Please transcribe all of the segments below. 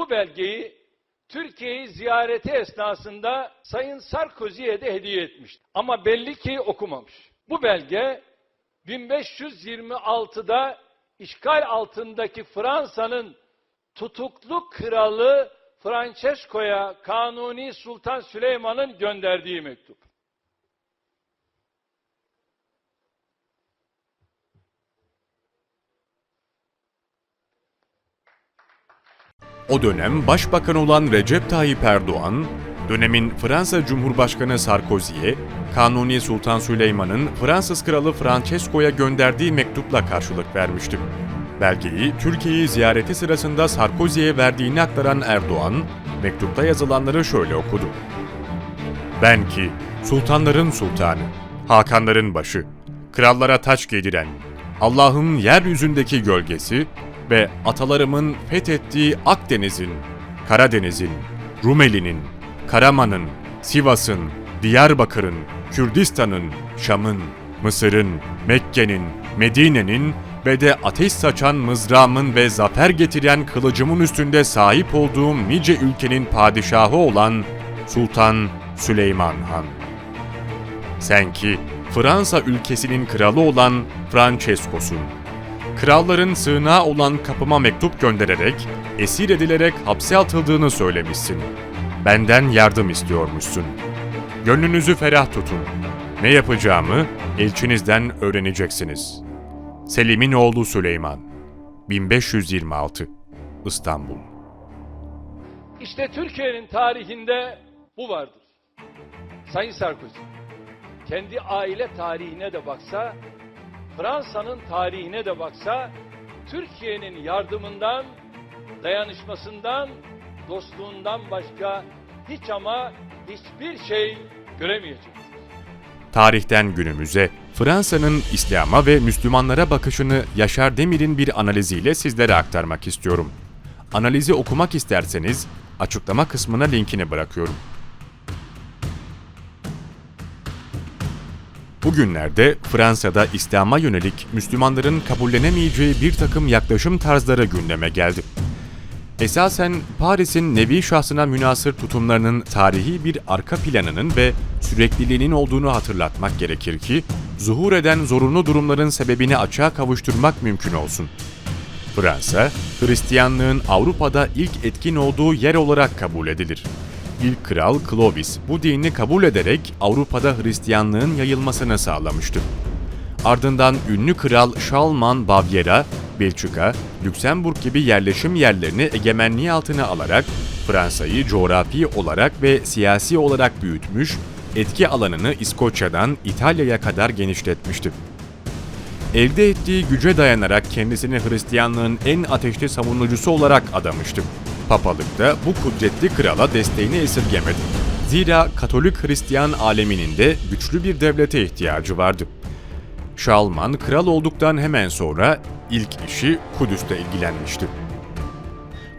bu belgeyi Türkiye'yi ziyareti esnasında Sayın Sarkozy'ye de hediye etmişti. Ama belli ki okumamış. Bu belge 1526'da işgal altındaki Fransa'nın tutuklu kralı Francesco'ya Kanuni Sultan Süleyman'ın gönderdiği mektup. O dönem başbakan olan Recep Tayyip Erdoğan, dönemin Fransa Cumhurbaşkanı Sarkozy'ye, Kanuni Sultan Süleyman'ın Fransız Kralı Francesco'ya gönderdiği mektupla karşılık vermişti. Belgeyi Türkiye'yi ziyareti sırasında Sarkozy'ye verdiğini aktaran Erdoğan, mektupta yazılanları şöyle okudu. Ben ki, sultanların sultanı, hakanların başı, krallara taç giydiren, Allah'ın yeryüzündeki gölgesi ve atalarımın fethettiği Akdeniz'in, Karadeniz'in, Rumeli'nin, Karaman'ın, Sivas'ın, Diyarbakır'ın, Kürdistan'ın, Şam'ın, Mısır'ın, Mekke'nin, Medine'nin ve de ateş saçan mızrağımın ve zafer getiren kılıcımın üstünde sahip olduğum nice ülkenin padişahı olan Sultan Süleyman Han. Sen ki Fransa ülkesinin kralı olan Francesco'sun. Kralların sığınağı olan kapıma mektup göndererek, esir edilerek hapse atıldığını söylemişsin. Benden yardım istiyormuşsun. Gönlünüzü ferah tutun. Ne yapacağımı elçinizden öğreneceksiniz. Selim'in oğlu Süleyman 1526 İstanbul İşte Türkiye'nin tarihinde bu vardır. Sayın Sarkozy, kendi aile tarihine de baksa, Fransa'nın tarihine de baksa, Türkiye'nin yardımından, dayanışmasından, dostluğundan başka hiç ama hiçbir şey göremeyecektir. Tarihten günümüze Fransa'nın İslam'a ve Müslümanlara bakışını Yaşar Demir'in bir analiziyle sizlere aktarmak istiyorum. Analizi okumak isterseniz açıklama kısmına linkini bırakıyorum. Bugünlerde Fransa'da İslam'a yönelik Müslümanların kabullenemeyeceği bir takım yaklaşım tarzları gündeme geldi. Esasen Paris'in nevi şahsına münasır tutumlarının tarihi bir arka planının ve sürekliliğinin olduğunu hatırlatmak gerekir ki, zuhur eden zorunlu durumların sebebini açığa kavuşturmak mümkün olsun. Fransa, Hristiyanlığın Avrupa'da ilk etkin olduğu yer olarak kabul edilir. İlk kral Clovis bu dini kabul ederek Avrupa'da Hristiyanlığın yayılmasını sağlamıştı. Ardından ünlü kral Şalman Bavyera, Belçika, Lüksemburg gibi yerleşim yerlerini egemenliği altına alarak Fransa'yı coğrafi olarak ve siyasi olarak büyütmüş, etki alanını İskoçya'dan İtalya'ya kadar genişletmişti. Elde ettiği güce dayanarak kendisini Hristiyanlığın en ateşli savunucusu olarak adamıştı. Papalık da bu kudretli krala desteğini esirgemedi. Zira Katolik Hristiyan aleminin de güçlü bir devlete ihtiyacı vardı. Şalman kral olduktan hemen sonra ilk işi Kudüs'te ilgilenmişti.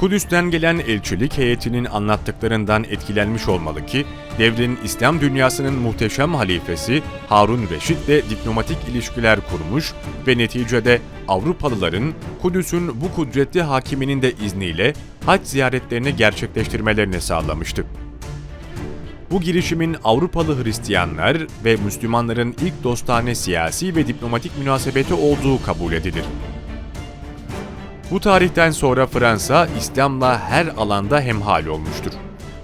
Kudüs'ten gelen elçilik heyetinin anlattıklarından etkilenmiş olmalı ki, devrin İslam dünyasının muhteşem halifesi Harun Reşit ile diplomatik ilişkiler kurmuş ve neticede Avrupalıların Kudüs'ün bu kudretli hakiminin de izniyle hac ziyaretlerini gerçekleştirmelerini sağlamıştı. Bu girişimin Avrupalı Hristiyanlar ve Müslümanların ilk dostane siyasi ve diplomatik münasebeti olduğu kabul edilir. Bu tarihten sonra Fransa, İslam'la her alanda hemhal olmuştur.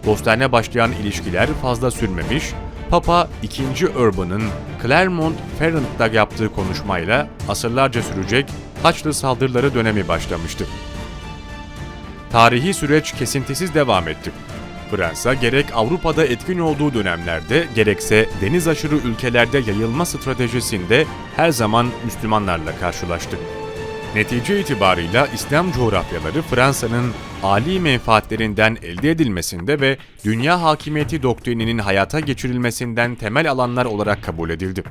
Dostane başlayan ilişkiler fazla sürmemiş, Papa II. Urban'ın Clermont-Ferrand'da yaptığı konuşmayla asırlarca sürecek Haçlı saldırıları dönemi başlamıştı. Tarihi süreç kesintisiz devam etti. Fransa gerek Avrupa'da etkin olduğu dönemlerde gerekse deniz aşırı ülkelerde yayılma stratejisinde her zaman Müslümanlarla karşılaştı. Netice itibarıyla İslam coğrafyaları Fransa'nın âli menfaatlerinden elde edilmesinde ve dünya hakimiyeti doktrininin hayata geçirilmesinden temel alanlar olarak kabul edildi.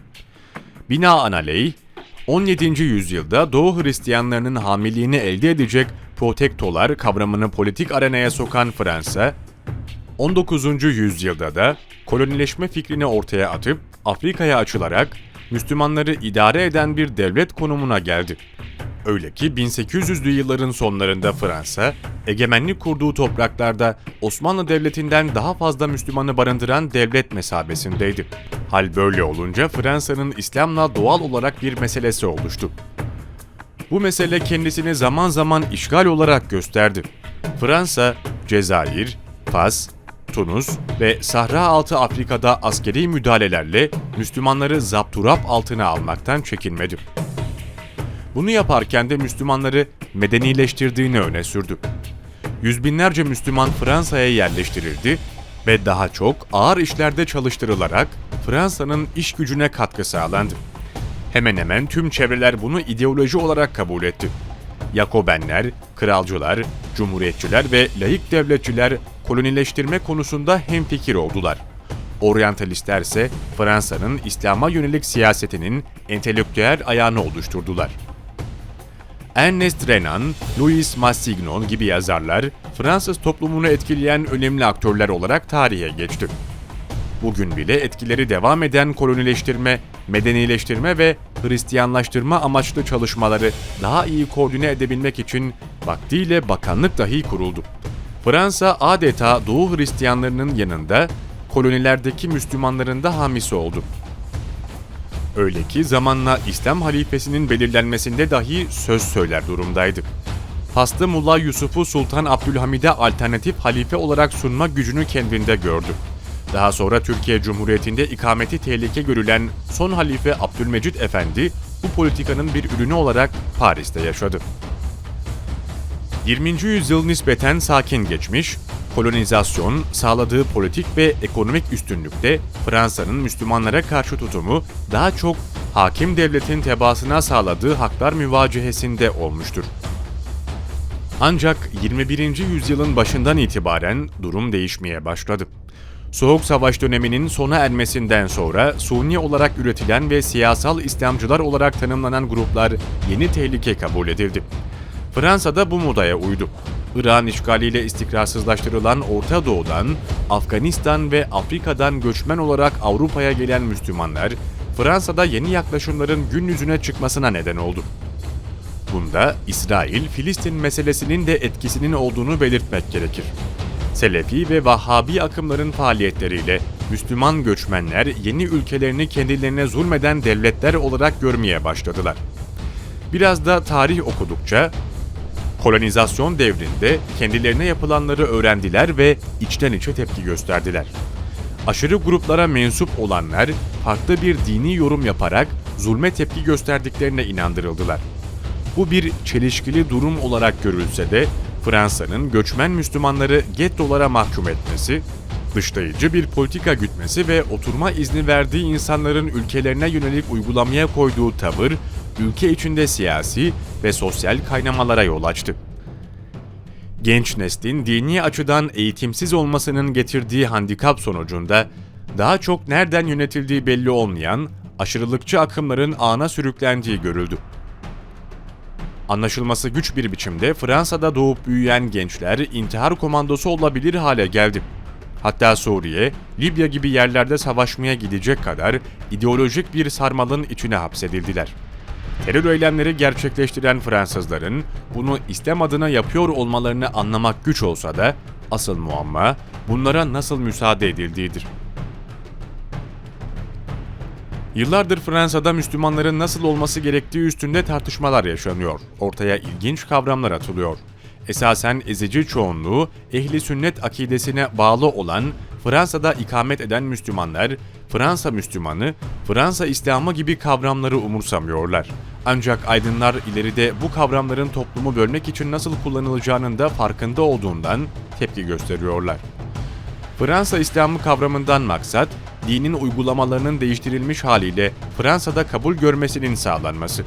Binaenaleyh, 17. yüzyılda Doğu Hristiyanlarının hamiliğini elde edecek protektolar kavramını politik arenaya sokan Fransa, 19. yüzyılda da kolonileşme fikrini ortaya atıp Afrika'ya açılarak Müslümanları idare eden bir devlet konumuna geldi. Öyle ki 1800'lü yılların sonlarında Fransa, egemenlik kurduğu topraklarda Osmanlı Devleti'nden daha fazla Müslümanı barındıran devlet mesabesindeydi. Hal böyle olunca Fransa'nın İslam'la doğal olarak bir meselesi oluştu. Bu mesele kendisini zaman zaman işgal olarak gösterdi. Fransa, Cezayir, Fas, Tunus ve Sahra altı Afrika'da askeri müdahalelerle Müslümanları zapturap altına almaktan çekinmedi. Bunu yaparken de Müslümanları medenileştirdiğini öne sürdü. Yüz binlerce Müslüman Fransa'ya yerleştirildi ve daha çok ağır işlerde çalıştırılarak Fransa'nın iş gücüne katkı sağlandı. Hemen hemen tüm çevreler bunu ideoloji olarak kabul etti. Yakobenler, kralcılar, cumhuriyetçiler ve laik devletçiler kolonileştirme konusunda hemfikir oldular. Oryantalistler ise Fransa'nın İslam'a yönelik siyasetinin entelektüel ayağını oluşturdular. Ernest Renan, Louis Massignon gibi yazarlar Fransız toplumunu etkileyen önemli aktörler olarak tarihe geçti. Bugün bile etkileri devam eden kolonileştirme, medenileştirme ve Hristiyanlaştırma amaçlı çalışmaları daha iyi koordine edebilmek için vaktiyle bakanlık dahi kuruldu. Fransa adeta Doğu Hristiyanlarının yanında kolonilerdeki Müslümanların da hamisi oldu. Öyle ki zamanla İslam halifesinin belirlenmesinde dahi söz söyler durumdaydı. Faslı Mullah Yusuf'u Sultan Abdülhamid'e alternatif halife olarak sunma gücünü kendinde gördü. Daha sonra Türkiye Cumhuriyeti'nde ikameti tehlike görülen son halife Abdülmecit Efendi bu politikanın bir ürünü olarak Paris'te yaşadı. 20. yüzyıl nispeten sakin geçmiş, kolonizasyon, sağladığı politik ve ekonomik üstünlükte Fransa'nın Müslümanlara karşı tutumu daha çok hakim devletin tebaasına sağladığı haklar müvacehesinde olmuştur. Ancak 21. yüzyılın başından itibaren durum değişmeye başladı. Soğuk Savaş döneminin sona ermesinden sonra suni olarak üretilen ve siyasal İslamcılar olarak tanımlanan gruplar yeni tehlike kabul edildi. Fransa'da bu modaya uydu. İran işgaliyle istikrarsızlaştırılan Orta Doğu'dan, Afganistan ve Afrika'dan göçmen olarak Avrupa'ya gelen Müslümanlar, Fransa'da yeni yaklaşımların gün yüzüne çıkmasına neden oldu. Bunda İsrail-Filistin meselesinin de etkisinin olduğunu belirtmek gerekir. Selefi ve Vahhabi akımların faaliyetleriyle Müslüman göçmenler yeni ülkelerini kendilerine zulmeden devletler olarak görmeye başladılar. Biraz da tarih okudukça kolonizasyon devrinde kendilerine yapılanları öğrendiler ve içten içe tepki gösterdiler. Aşırı gruplara mensup olanlar farklı bir dini yorum yaparak zulme tepki gösterdiklerine inandırıldılar. Bu bir çelişkili durum olarak görülse de Fransa'nın göçmen Müslümanları gettolara mahkum etmesi, dışlayıcı bir politika gütmesi ve oturma izni verdiği insanların ülkelerine yönelik uygulamaya koyduğu tavır, ülke içinde siyasi ve sosyal kaynamalara yol açtı. Genç neslin dini açıdan eğitimsiz olmasının getirdiği handikap sonucunda daha çok nereden yönetildiği belli olmayan aşırılıkçı akımların ağına sürüklendiği görüldü. Anlaşılması güç bir biçimde Fransa'da doğup büyüyen gençler intihar komandosu olabilir hale geldi. Hatta Suriye, Libya gibi yerlerde savaşmaya gidecek kadar ideolojik bir sarmalın içine hapsedildiler. Terör eylemleri gerçekleştiren Fransızların bunu İslam adına yapıyor olmalarını anlamak güç olsa da asıl muamma bunlara nasıl müsaade edildiğidir. Yıllardır Fransa'da Müslümanların nasıl olması gerektiği üstünde tartışmalar yaşanıyor. Ortaya ilginç kavramlar atılıyor. Esasen ezici çoğunluğu ehli sünnet akidesine bağlı olan Fransa'da ikamet eden Müslümanlar, Fransa Müslümanı, Fransa İslamı gibi kavramları umursamıyorlar. Ancak aydınlar ileride bu kavramların toplumu bölmek için nasıl kullanılacağının da farkında olduğundan tepki gösteriyorlar. Fransa İslamı kavramından maksat, dinin uygulamalarının değiştirilmiş haliyle Fransa'da kabul görmesinin sağlanması.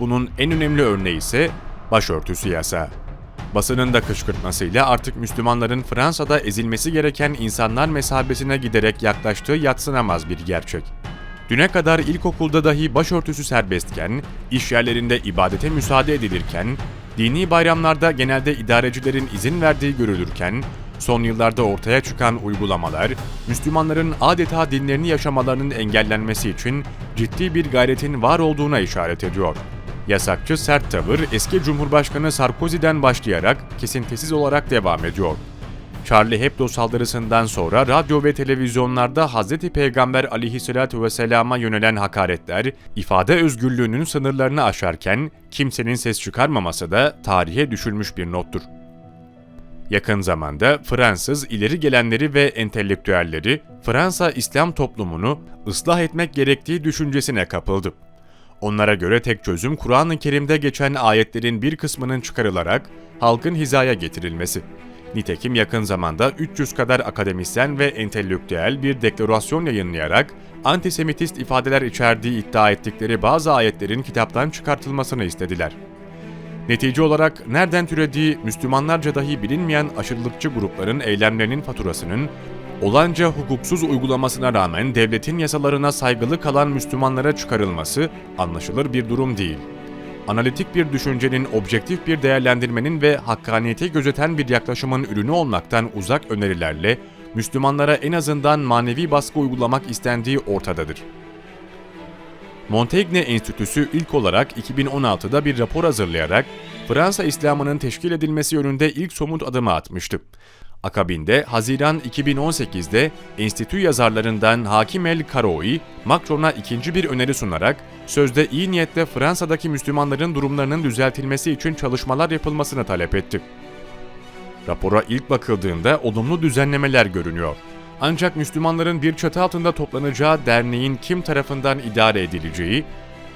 Bunun en önemli örneği ise başörtüsü yasağı. Basının da kışkırtmasıyla artık Müslümanların Fransa'da ezilmesi gereken insanlar mesabesine giderek yaklaştığı yatsınamaz bir gerçek. Düne kadar ilkokulda dahi başörtüsü serbestken, iş yerlerinde ibadete müsaade edilirken, dini bayramlarda genelde idarecilerin izin verdiği görülürken, son yıllarda ortaya çıkan uygulamalar, Müslümanların adeta dinlerini yaşamalarının engellenmesi için ciddi bir gayretin var olduğuna işaret ediyor. Yasakçı sert tavır eski Cumhurbaşkanı Sarkozy'den başlayarak kesintisiz olarak devam ediyor. Charlie Hebdo saldırısından sonra radyo ve televizyonlarda Hz. Peygamber aleyhissalatu vesselama yönelen hakaretler, ifade özgürlüğünün sınırlarını aşarken kimsenin ses çıkarmaması da tarihe düşülmüş bir nottur. Yakın zamanda Fransız ileri gelenleri ve entelektüelleri Fransa İslam toplumunu ıslah etmek gerektiği düşüncesine kapıldı. Onlara göre tek çözüm Kur'an-ı Kerim'de geçen ayetlerin bir kısmının çıkarılarak halkın hizaya getirilmesi. Nitekim yakın zamanda 300 kadar akademisyen ve entelektüel bir deklarasyon yayınlayarak antisemitist ifadeler içerdiği iddia ettikleri bazı ayetlerin kitaptan çıkartılmasını istediler. Netice olarak nereden türediği Müslümanlarca dahi bilinmeyen aşırılıkçı grupların eylemlerinin faturasının olanca hukuksuz uygulamasına rağmen devletin yasalarına saygılı kalan Müslümanlara çıkarılması anlaşılır bir durum değil. Analitik bir düşüncenin, objektif bir değerlendirmenin ve hakkaniyeti gözeten bir yaklaşımın ürünü olmaktan uzak önerilerle Müslümanlara en azından manevi baskı uygulamak istendiği ortadadır. Montaigne Enstitüsü ilk olarak 2016'da bir rapor hazırlayarak Fransa İslam'ının teşkil edilmesi yönünde ilk somut adımı atmıştı. Akabinde Haziran 2018'de enstitü yazarlarından Hakim El Karoui, Macron'a ikinci bir öneri sunarak sözde iyi niyetle Fransa'daki Müslümanların durumlarının düzeltilmesi için çalışmalar yapılmasını talep etti. Rapora ilk bakıldığında olumlu düzenlemeler görünüyor. Ancak Müslümanların bir çatı altında toplanacağı derneğin kim tarafından idare edileceği,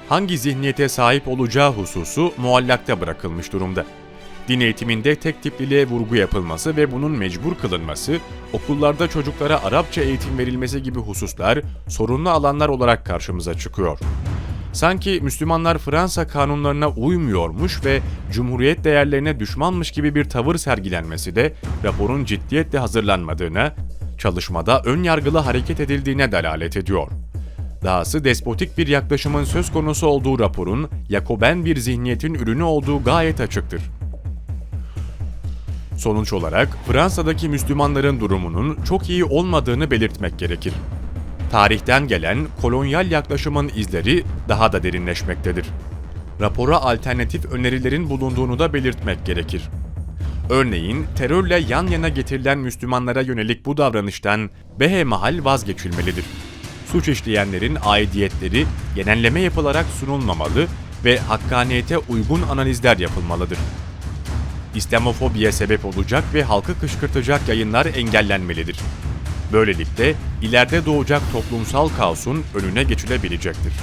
hangi zihniyete sahip olacağı hususu muallakta bırakılmış durumda. Din eğitiminde tek tipliliğe vurgu yapılması ve bunun mecbur kılınması, okullarda çocuklara Arapça eğitim verilmesi gibi hususlar sorunlu alanlar olarak karşımıza çıkıyor. Sanki Müslümanlar Fransa kanunlarına uymuyormuş ve Cumhuriyet değerlerine düşmanmış gibi bir tavır sergilenmesi de raporun ciddiyetle hazırlanmadığına, çalışmada ön yargılı hareket edildiğine delalet ediyor. Dahası despotik bir yaklaşımın söz konusu olduğu raporun Yakoben bir zihniyetin ürünü olduğu gayet açıktır. Sonuç olarak Fransa'daki Müslümanların durumunun çok iyi olmadığını belirtmek gerekir. Tarihten gelen kolonyal yaklaşımın izleri daha da derinleşmektedir. Rapora alternatif önerilerin bulunduğunu da belirtmek gerekir. Örneğin terörle yan yana getirilen Müslümanlara yönelik bu davranıştan behemahal vazgeçilmelidir. Suç işleyenlerin aidiyetleri genelleme yapılarak sunulmamalı ve hakkaniyete uygun analizler yapılmalıdır. İslamofobiye sebep olacak ve halkı kışkırtacak yayınlar engellenmelidir. Böylelikle ileride doğacak toplumsal kaosun önüne geçilebilecektir.